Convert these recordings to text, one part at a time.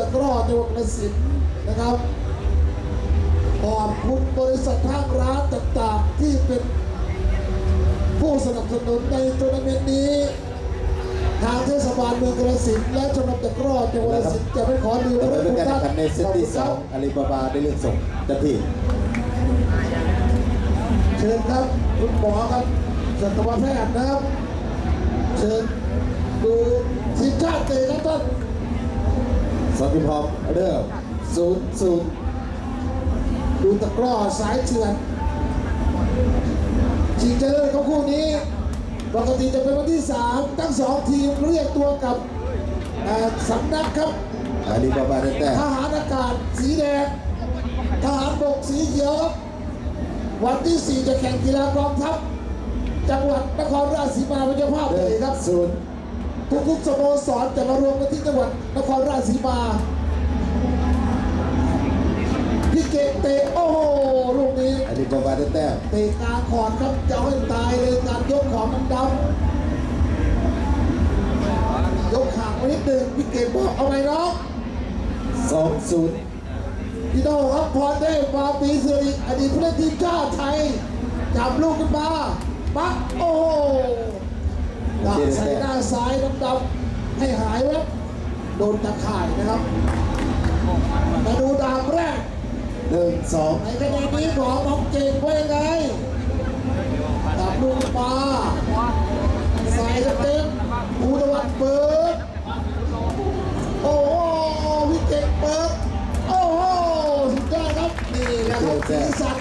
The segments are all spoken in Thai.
ตะกร้อจังหวัดกระสินธุ์นะครับ ขอบคุณบริษัทห้างร้านต่างๆ ที่เป็นผู้สนับสนุนในทัวร์นาเมนต์นี้ ทางเทศบาลเมืองกระสินธุ์และชมรมตะกร้อจังหวัดกระสินธุ์จะไม่ขอลืมดำพเนิระนคุณการท่านแข่งขันในเซตที่สองอาลีบาบาได้เลือกส่งเจ้าที่เชิญครับคุณหมอครับสัตวแพทย์นะครับ เชิญดูทีมชาติเตะครับท่าน สองทีมพร้อมเริ่มศูนย์ศูนย์ดูตะกร้อสายเถื่อนชิงเจริญของคู่นี้ ปกติจะเป็นวันที่ 3 ทั้งสองทีมเรียกตัวกับเอ่อสำนักครับอาลีบาบาได้แต้มทหารอากาศสีแดงทหารบกสีเขียวครับวันที่ 4 จะแข่งกีฬากองทัพ จังหวัดนครราชสีมาเป็นเจ้าภาพหเลนึ่ยงครับศูนย์ ทุกๆสโมสรจะมารวมกันที่จังหวัดนครราชสีมา พี่เก่งเตะโอ้โหลูกนี้อาลีบาบาได้แต้มเตะกลางขอดครับจะเอาให้ตายเลยการยกของมันดำยกห่างไปนิดหนึ่งพี่เก่งบอกเอาไงน้องสองศูนย์พี่โน่ครับพรได้มาปีสิริอดีตผู้เล่นทีมชาติไทยจับลูกขึ้นมาปักโอ้โห ลากใส่หน้าซ้ายดำๆให้หายแวบโดนตะข่ายนะครับมาดูดามแรกหนึ่งสองในคะแนนนี้ของน้องเก่งไว้ยังไงจับลูกขึ้นมาใส่เต็มภูตะวันเปิดโอ้โหวิกเก่งเปิดโอ้โหสุดยอดครับนี่แหละครับสีสัน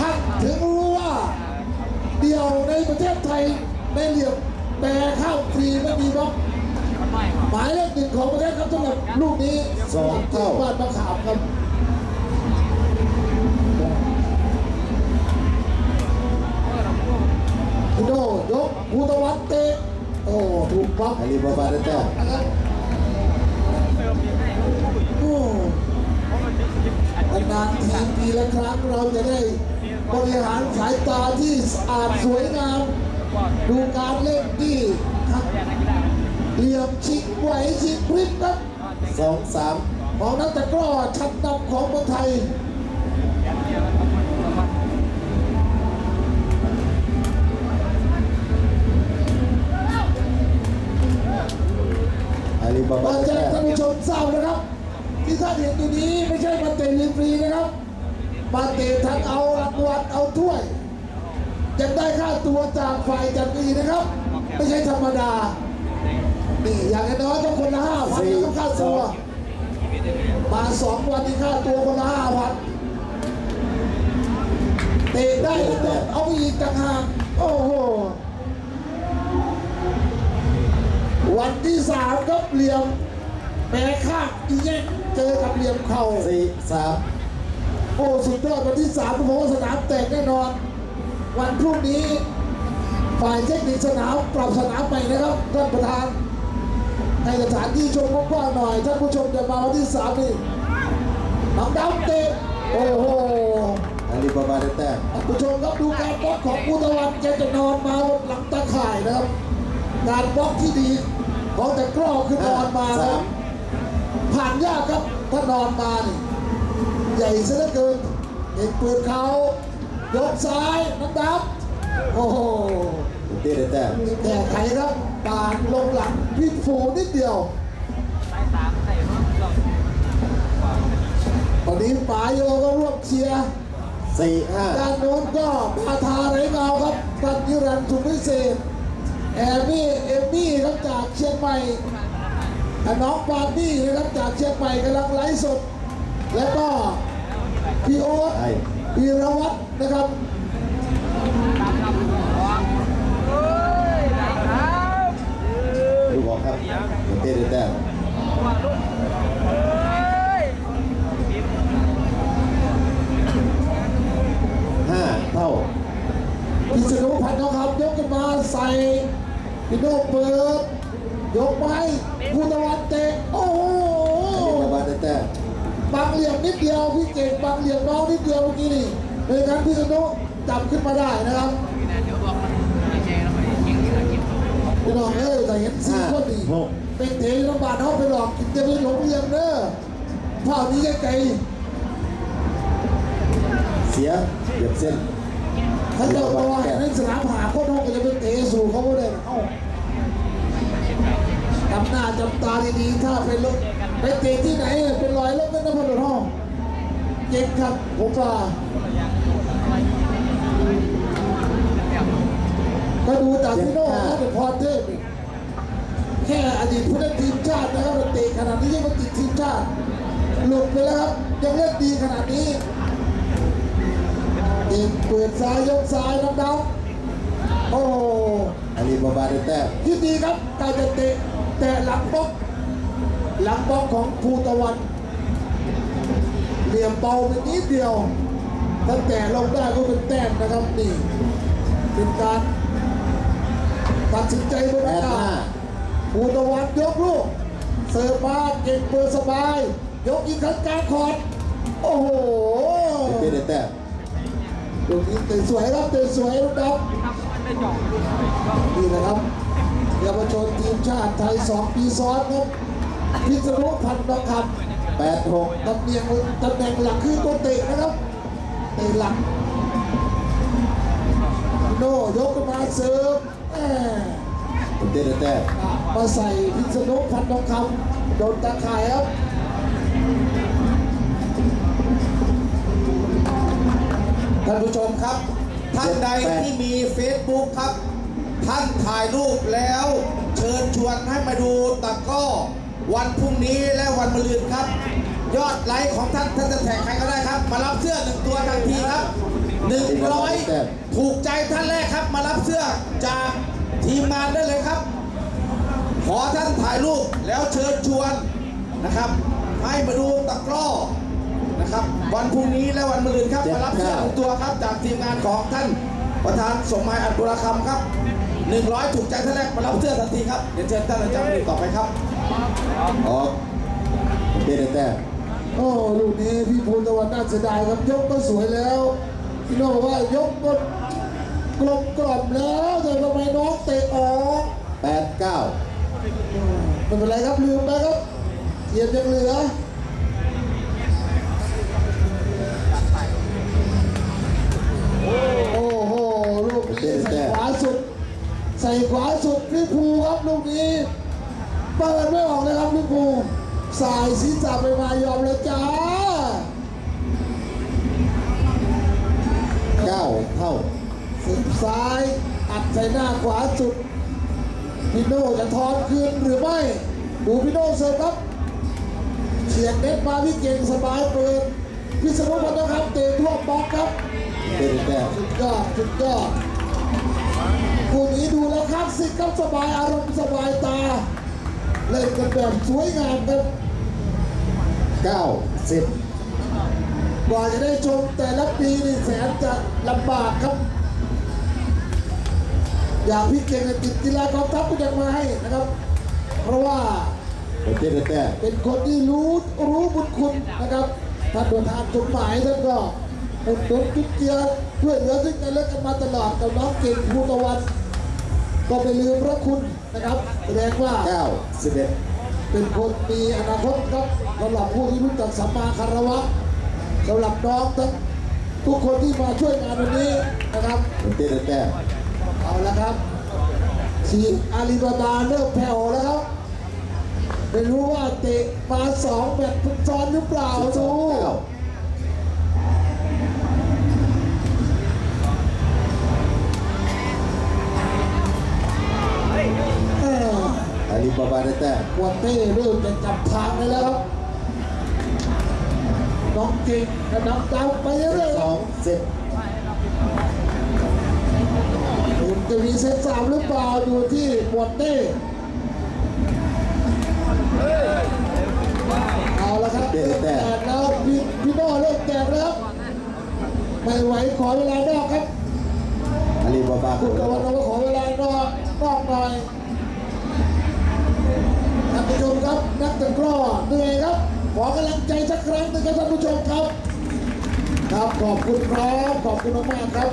ท่านถึงรู้ว่า เดียวในประเทศไทย ในเหลี่ยมแปรข้าวฟรีไม่มีบล็อกหมายเลขหนึ่งของประเทศครับสำหรับลูกนี้สำหรับเจ้าบ้านมะขามครับคุณโดยกภูตะวันเตะโอ้ถูกบล็อกอาลีบาบาได้แต้มนะครับโอ้นานทีปีละครั้งเราจะได้บริหารสายตาที่สะอาดสวยงาม ดูการเล่นที่เหลี่ยมชิกไหวชิกพริบครับสองสามของนักตะกร้อชั้นนำของเมืองไทยอาลีบาบามาได้แจ้งแต้ท่านมผู้ชมทราบนะครับ ที่ท่านเห็นอยู่นี้ไม่ใช่มาเตะฟรีๆนะครับมาเตะทั้งเอารางวัลเอาถ้วย ยังได้ค่าตัวจากฝ่ายจัดอีนะครับ ไม่ใช่ธรรมดา นี่อย่างน้อยต้องคนละห้าพันนะครับค่าตัว มาสองวันที่ค่าตัวคนละห้าพันเตะได้ทั้งหมดเอาไปอีกต่างหากโอ้โห วันที่สามครับเหลี่ยมแพ้ข้างอีแยกเจอกับเหลี่ยมเข่าสี่สามโอ้ สุดยอดวันที่สามผมว่าสนามแตกแน่นอน วันพรุ่งนี้ฝ่ายเทคนิคสนามปรับสนามใหม่นะครับท่านประธานให้สถานที่ชมกว้างๆหน่อยท่านผู้ชมจะมาวันที่สามนี่น้องดำเตะโอ้โหอาลีบาบาได้แต้มท่านผู้ชมครับดูการบล็อกของภูตะวันแกจะนอนมาบนหลังตาข่ายนะครับการบล็อกที่ดีของแต่กล้อคือนอนมานะครับผ่านยากครับถ้านอนมานี่ใหญ่ซะเหลือเกินเอกปืนเขา ยกซ้ายน้ำดับโอ้โหเต้ได้แต้มแก้ไขครับปานลงหลังพิดฟูนิดเดียวตอนนี้ป๋าโยก็ร่วมเชียร์สี่ห้าด้านโน้นก็พาทาไรเงาครับตันยิรันสุวิเศษแอมมี่เอมมี่ครับจากเชียงใหม่อะน้องปาร์ตี้นะครับจากเชียงใหม่กำลังไลฟ์สดแล้วก็ พี่โอ๊ตไอ้วีรวัตรนะครับลูกออกครับเต้ได้แต้มห้าเท่าพิษณุพันธ์ทองคำยกขึ้นมาใส่พี่โน่เปิด ยกไปภูตะวันเตะโอ้โห อาลีบาบาได้แต้ม บางเหลี่ยมนิดเดียวพี่เก่งบางเหลี่ยมน้องนิดเดียวเมื่อกี้นี่ในการพิษณุจับขึ้นมาได้นะครับพี่น้องเอ้ยแต่เห็นสี่ห้าคนนี่หกเป็นเทลำบากเขาไปหลอกกินเต็มเลยหลงเรียภาพนี้ไกลเสียเหยียบเส้นๆถ้าเจ้าตัวเห็นในสนามหาโคตรห้องก็จะไปเตะสู่เขาไม่ได้เอ้าจำหน้าจำตาดีๆถ้าไปลง ไปเตะที่ไหนเป็นรอยลบเป็นนพดลห้องเก่งครับผมว่าก็ดูจากพี่โน่นะเป็นพรเทพอีกแค่อดีตผู้เล่นทีมชาตินะครับเตะขนาดนี้ยังมาติดทีมชาติหลุดไปแล้วครับยังเล่นดีขนาดนี้เองเปิดซ้ายยกซ้ายน้ำดำโอ้โหอาลีบาบาได้แต้มยินดีครับการจะเตะแต่หลังบล็อก หลังบล็อกของภูตะวันเหลี่ยมเบาไปนิดเดียวถ้าแต่ลงได้ก็เป็นแต้มนะครับนี่ เป็นการตัดสินใจบนแปอาดกาห้าศภูตะวันยกลูกเสิร์ฟมาเก่งเปิดสบาย ยกอีกครั้งกลางคอร์ดโอ้โหเต้ได้แต้มลูกนี้เตะสวยครับเตะสวยลูกดำนี่นะครับเยาวชนทีมชาติไทย 2 ปีซ้อนครับ พิษณุพันธ์ทองคแปดหกตำแหน่งตำแหน่งหลักคือตัวเตะนะครับเตะหลักโน่ยกมาเสิร์ฟแหม่เต้ได้แต้มมาใส่พิษณุพันธ์ทองคำโดนตาข่ายครับท่านผู้ชมครับ ท่านใดที่มี Facebook ครับ ท่านถ่ายรูปแล้ว เชิญชวนให้มาดูตะก้อ วันพรุ่งนี้และวันมะรืนครับ ยอดไลค์ของท่านท่านจะแท็กใครก็ได้ครับ มารับเสื้อหนึ่งตัวทันทีครับ100ถูกใจท่านแรกครับ มารับเสื้อจากทีมงานได้เลยครับ ขอท่านถ่ายรูปแล้วเชิญชวนนะครับ ให้มาดูตะกร้อนะครับ วันพรุ่งนี้และวันมะรืนครับมารับเสื้อหนึ่งตัวครับจากทีมงานของท่านประธานสมหมายอัจบุรคำครับ100ถูกใจท่านแรกมารับเสื้อทันทีครับเดี๋ยวเชิญท่านอาจารย์ต่อไปครับ ออกเต้ได้แต้มโอ้ลูกนี้พี่ภูตะวันน่าเสียดายครับยกก็สวยแล้วพี่โน่บอกว่ายกก็กลมกล่อมแล้วแต่ทำไมน้องเตะออกแปดเก้าไม่เป็นไรครับลืมไปครับเกียรติยังเหลือโอ้โหลูกนี้ใส่ขวาสุด ใส่ขวาสุดลิเวอร์พูลครับลูกนี้ เปิดไม่ออกเลยครับลิเวอร์พูลสายศีรษะไปมายอมเลยจ้าเก้าเท่าสิบซ้ายอัดใส่หน้าขวาสุดพี่โน่จะทอนคืนหรือไม่ ดูพี่โน่เสิร์ฟครับเฉียดเน็ตมาพี่เก่งสบายเปิดพิศนุพันธ์นะครับเตะทั่วบล็อกครับเต้ได้แต้มสุดยอดสุดยอดคู่นี้ดูแล้วคลาสสิกครับสบายอารมณ์สบายตา เล่นกันแบบสวยงามครับเก้าสิบกว่าจะได้ชมแต่ละปีนี่แสนจะลำบากครับ อยางพี่เก่งเนี่ยติดกีฬากองทัพก็ยังมาให้นะครับ เพราะว่าเต้ได้แต้มเป็นคนที่รู้รู้บุญคุณนะครับท่านประธานจดหมายท่านก็อุดหนุนจุดเจือช่วยเหลือซึ่งกันและกันมาตลอดกับน้องเก่งภูตะวัน ก็ไม่ลืมพระคุณนะครับแสดงว่าเก้าสิบเอ็ดเป็นคนมีอนาคตครับสำหรับผู้ที่รู้จักสัมมาคารวะสำหรับน้องทั้งทุกคนที่มาช่วยงานวันนี้นะครับเต้ได้แต้มเอาละครับทีมอาลีบาบาเริ่มแผ่วแล้วครับไม่รู้ว่าเตะมาสองแบบซ้อนหรือเปล่าสิบสดู เต้เริ่มจะจับทางได้แล้วครับน้องเก่งกระนำตามไปเรื่อยๆสคอรับงสิบคุณจะมีเซตสามหรือเปล่าอยู่ที่ปวดเต้เอาละครับเริ่มแตกแล้วพี่พี่โน่เริ่มแตกแล้วไม่ไหวขอเวลานอกครับอาลีบาบาคุณกวันเราก็ขอเวลานอกนอกหน่อย ท่านผู้ชมครับนักตะกร้อเหนื่อยครับขอกำลังใจสักครั้งหนึงครับท่านผู้ชมครับ ครับขอบคุณครับขอบคุณมากๆครับ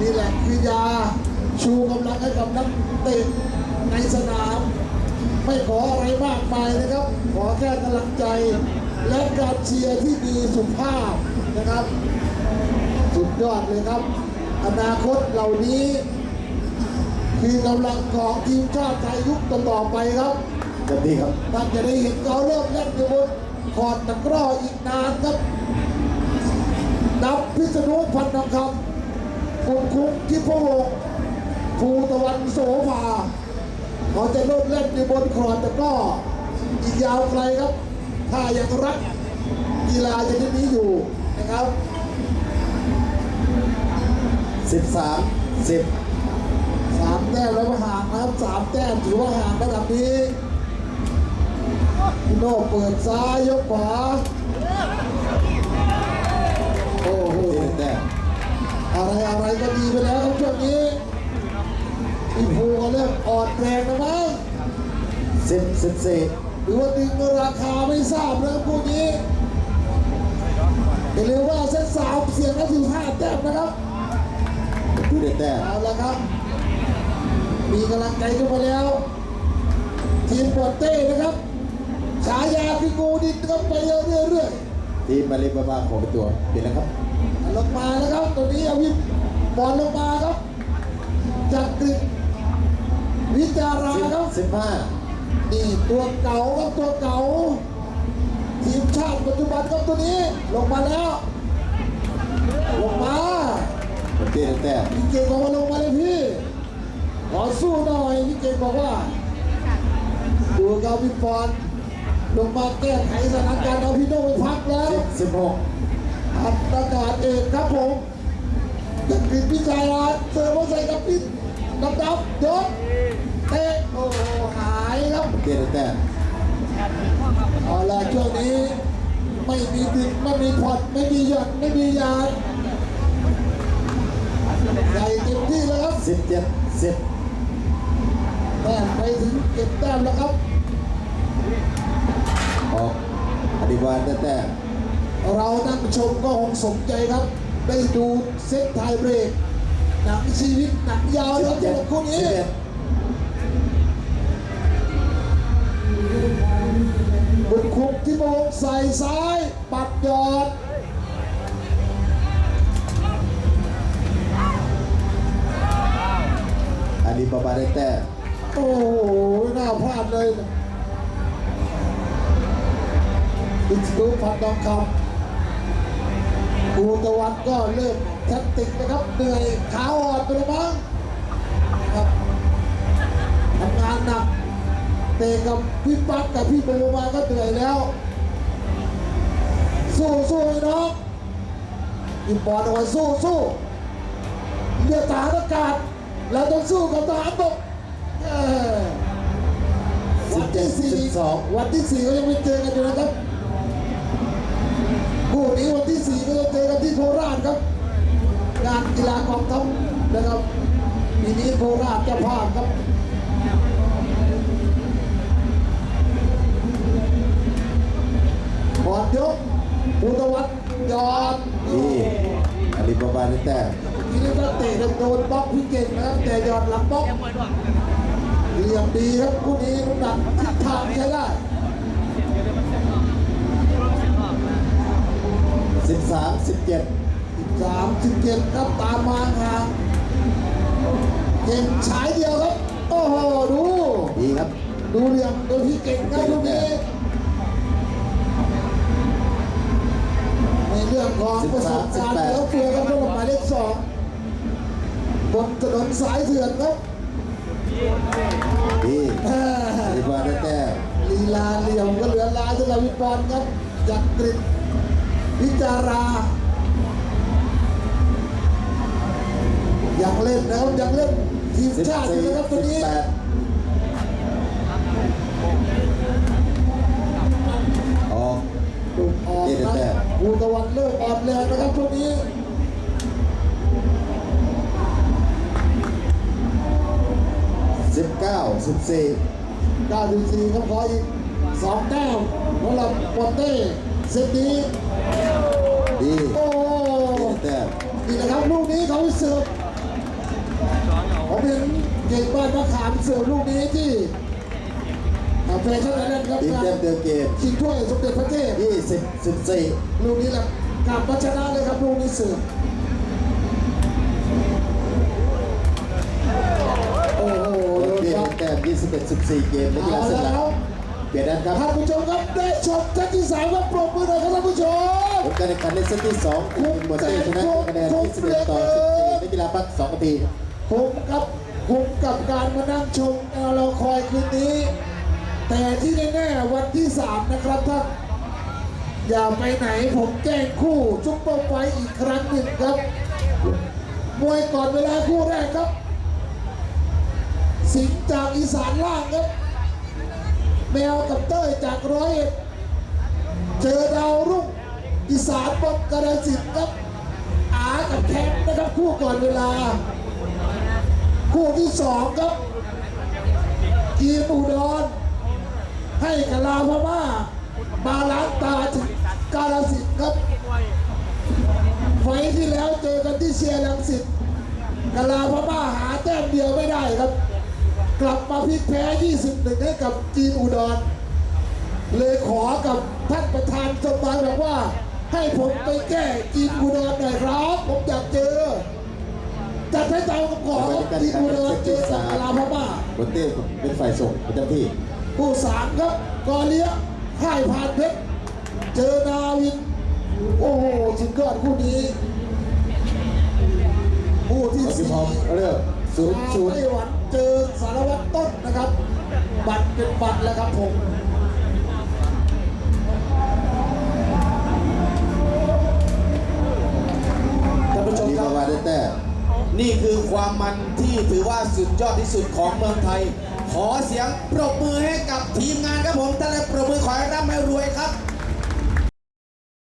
นี่แหละคือยาชูกำลังให้กับนักเตะในสนาม ไม่ขออะไรมากมายนะครับ ขอแค่กำลังใจ และการเชียร์ที่ดีสุภาพนะครับ สุดยอดเลยครับ อนาคตเหล่านี้ คือกำลังของทีมชาติไทยยุคต่อๆไปครับ เต็มที่ครับท่านจะได้เห็นเขาเริ่มเล่นอยู่บนคอร์ดตะกร้ออีกนานครับนับพิษณุพันธ์ทองคำคุณคุ้งทิพวงศ์ภูตะวันโสภาเขาจะเริ่มเล่นอยู่บนคอร์ดตะกร้ออีกยาวไกลครับ ถ้ายังรักกีฬาชนิดนี้อยู่นะครับสิบสามสิบสามแต้มแล้วก็ห่างนะครับสามแต้มถือว่าห่างระดับนี้ พี่โน่เปิดซ้ายยกขวา โอ้โหที่แต้มอะไรอะไรก็ดีไปแล้วครับช่วงนี้พี่ภูก็เริ่มอ่อนแรงนะมั้งสิบสิบสี่หรือว่าดึงราคาไม่ทราบนะครับพวกนี้อย่าลืมว่าเส้นสามเสียงก็ถือห้าแต้มนะครับที่แต้มเอาละครับ มีกำลังใจขึ้นมาแล้ว ทีมปวดเต้นะครับ ฉายาคืองูดินนะครับไปเรื่อยทีมมาเลบาบาของเป็นตัวเปลี่ยนแล้วครับๆลงมานะครับตัวนี้เอาวิบอลลงมาครับจากกริกวิจาราสิบครับสิบห้านี่ตัวเก่าครับตัวเก่าทีมชาติปัจจุบันครับตัวนี้ลงมาแล้วลงมาที่แต้มพี่เก่งบอกว่าลงมาเลยพี่ขอสู้หน่อยพี่เก่งบอกว่าดูเขาพี่ปอน ลงมาแก้ไขสถานการณ์เอาพี่โน่ไปพักแล้วสิบสิบหกอัดประกาศเอกครับผมจักริดพิชัยรัตน์เสิร์ฟมาใส่กับพิษดับดับยกเตะโอ้โหหายครับที่แต้มเอาละช่วงนี้ไม่มีดึกไม่มีผ่อนไม่มีหย่อนไม่มียานใหญ่เต็มที่แล้วครับสิบเจ็ดสิบแต้มไปถึงเก็บแต้มแล้วครับ ออก อธิบาแต้มเรานั่งชมก็คงสมใจครับ ได้ดูเซตไทยเบรก หนังชีวิตหนังยาวสินะบคเจ็ดบคู่นี้บุญคุกที่โมงใส่ซ้าย ปัดยอดอธิบาลได้แต้มโอ้โหน่าพลาดเลย อิสตูพันทองคำบูตะวันก็เริ่มแท็กติกนะครับเหนื่อยขาอ่อนไปแล้วมั้งครับทำงานหนักเตะกับพี่ปั๊กกับพี่โบมาก็เหนื่อยแล้ว สู้สู้ไอ้น้องยิงบอลเอาไว้สู้สู้เรือทหารอากาศเราต้องสู้กับทหารบกเออสิวับนเจ็ที่ดสี่สิบสองวันที่สี่ก็ยังไม่เจอกันอยู่นะครับ คู่นี้วันที่สี่ก็จะเจอกันที่โคราชครับ งานกีฬากองทัพนะครับปีนี้โคราชเจะภาพครับบอลยกภูตวัฒน์ยอดนี่อธิบาลได้แต้มทีนี้ก็เตะโดนบล็อกพี่เก่งนะครับแต่ยอดหลังบล็อกเหลี่ยมดีครับคู่นี้น้ำหนักทิศทางใช้ได้ สิบสามสิบเจ็ดสามสิบเจ็ดครับตามมาห่างเก่งฉายเดียวครับ โอ้โหดู ดีครับ ดูเหลี่ยมโดยพี่เก่งครับลูกนี้ในเรื่องของประสบการณ์แล้วเฟือครับสำหรับหมายเลขสองบนถนนสายเถื่อนครับดีแหม่อธิบาลได้แต้มลีลาเหลี่ยมก็เหลือลายสำหรับวิปอนครับจากกริด วิจารา อยังเล่นนะครับอยังเล่นทีมชาตินะครับตัวนี้ออกดูออกนะแต้มภูตะวันเริ่มอ่อนแรงนะครับช่วงนี้สิบเก้าสิบสี่94ครับขออีกสองแต้มสำหรับปอเต้เซตนี้ ดีโอ้เย็นแต้มนี่นะครับลูกนี้เขาเสิร์ฟผมเห็นเก่งบ้านมะขามเสิร์ฟลูกนี้ที่อ่าแฟชั่นนั้นครับทีมงาเต็นมเต็มเกมชิงถ้วยสมเด็จพระเทพยี่20 14ลูกนี้แหละกลับมาชนะเลยครับลูกนี้สืบโอ้โหเปลี่ยนครับแต้ม21 14เกมในกีฬาเอาเส้นหลัแล้งวเปลี่ยนด้านครับท่านผู้ชมครับได้ชมท่านที่สามครับปรบมือหน่อยครับท่านผู้ชม ผลการแข่งขันในเซตที่2ทีมหมวเต้ชนะคะแนน21ต่อ14ในกีฬาพัก2นาทีผมครับผมกับการมานั่งชมเราคอยคืนนี้ แต่ที่แน่ๆวันที่ 3 นะครับท่านอย่าไปไหนผมแจ้งคู่ซุปเปอร์ไฟอีกครั้งหนึ่งครับ มวยก่อนเวลาคู่แรกครับ สิงจากอีสานล่างครับ แมวกับเต้ยจากร้อยเอ็ดเจอดาวรุ่ง อีสานบนกระสินธุ์ครับอากับแคมป์นะครับคู่ก่อนเวลา คู่ที่สองครับกีมอุดรให้กะลาพม่ามาล้างตาถึงกาลสินธุ์ครับไฟที่แล้วเจอกันที่เชียร์ลังสิตกะลาพม่าหาแต้มเดียวไม่ได้ครับ กลับมาพลิกแพ้ 21 ให้กับจีนอุดร เลยขอกับท่านประธานสภาบอกว่า ให้ผมไปแก้จีนอุดรหน่อยครับ ผมอยากเจอ จัดให้ตามคำขอครับจีนอุดรเจอกับกะลาพม่าผลเต้เป็นฝ่ายส่งประจำที่ผู้สามครับกอเลี้ยค่ายผ่านเพชรเจอนาวิน โอ้โหสุดยอดคู่นี้คู่ที่ขอพิสี่พร้อมเริ่มศูนย์ศูนย์ไต้หวันเจอสารวัตรต้นนะครับ บัตรเป็นบัตรแล้วครับผม ท่านผู้ชมทีคมารับว่าได้แต้มนี่คือความมันที่ถือว่าสุดยอดที่สุดของเมืองไทย ขอเสียงปรบมือให้กับทีมงานครับผมท่านและปรบมือขอให้ร่ำให้รวย